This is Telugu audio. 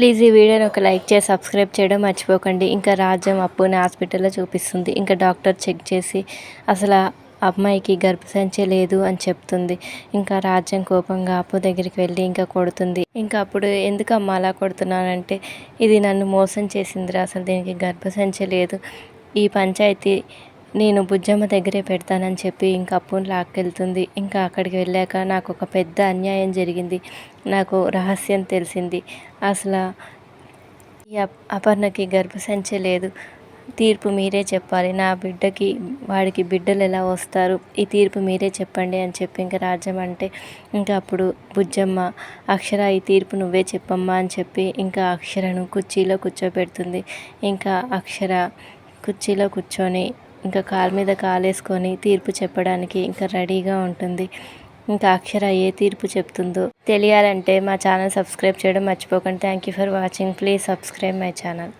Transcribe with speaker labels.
Speaker 1: ప్లీజ్ ఈ వీడియోని ఒక లైక్ చేసి సబ్స్క్రైబ్ చేయడం మర్చిపోకండి. ఇంకా రాజ్యం అప్పుని హాస్పిటల్లో చూపిస్తుంది. ఇంకా డాక్టర్ చెక్ చేసి అసలు అమ్మాయికి గర్భసంచి లేదు అని చెప్తుంది. ఇంకా రాజ్యం కోపంగా అప్పు దగ్గరికి వెళ్ళి ఇంకా కొడుతుంది. ఇంకా అప్పుడు ఎందుకు అమ్మ అలా కొడుతున్నానంటే ఇది నన్ను మోసం చేసిందిరా అసలు దీనికి గర్భసంచి లేదు. ఈ పంచాయతీ నేను బుజ్జమ్మ దగ్గరే పెడతానని చెప్పి ఇంకా అప్పుని లాక్కెళ్తుంది. ఇంకా అక్కడికి వెళ్ళాక నాకు ఒక పెద్ద అన్యాయం జరిగింది. నాకు రహస్యం తెలిసింది. అసలు ఈ అపర్ణకి గర్భసంచి లేదు. తీర్పు మీరే చెప్పాలి. నా బిడ్డకి వాడికి బిడ్డలు ఎలా వస్తారు? ఈ తీర్పు మీరే చెప్పండి అని చెప్పి ఇంకా రాజ్యం అంటే ఇంకా అప్పుడు బుజ్జమ్మ అక్షర ఈ తీర్పు నువ్వే చెప్పమ్మా అని చెప్పి ఇంకా అక్షరను కుర్చీలో కూర్చోబెడుతుంది. ఇంకా అక్షర కుర్చీలో కూర్చొని ఇంకా కాలు మీద కాలేసుకొని తీర్పు చెప్పడానికి ఇంకా రెడీగా ఉంటుంది. ఇంకా అక్షర ఏ తీర్పు చెప్తుందో తెలియాలంటే మా ఛానల్ సబ్స్క్రైబ్ చేయడం మర్చిపోకండి. Thank you for watching please subscribe my channel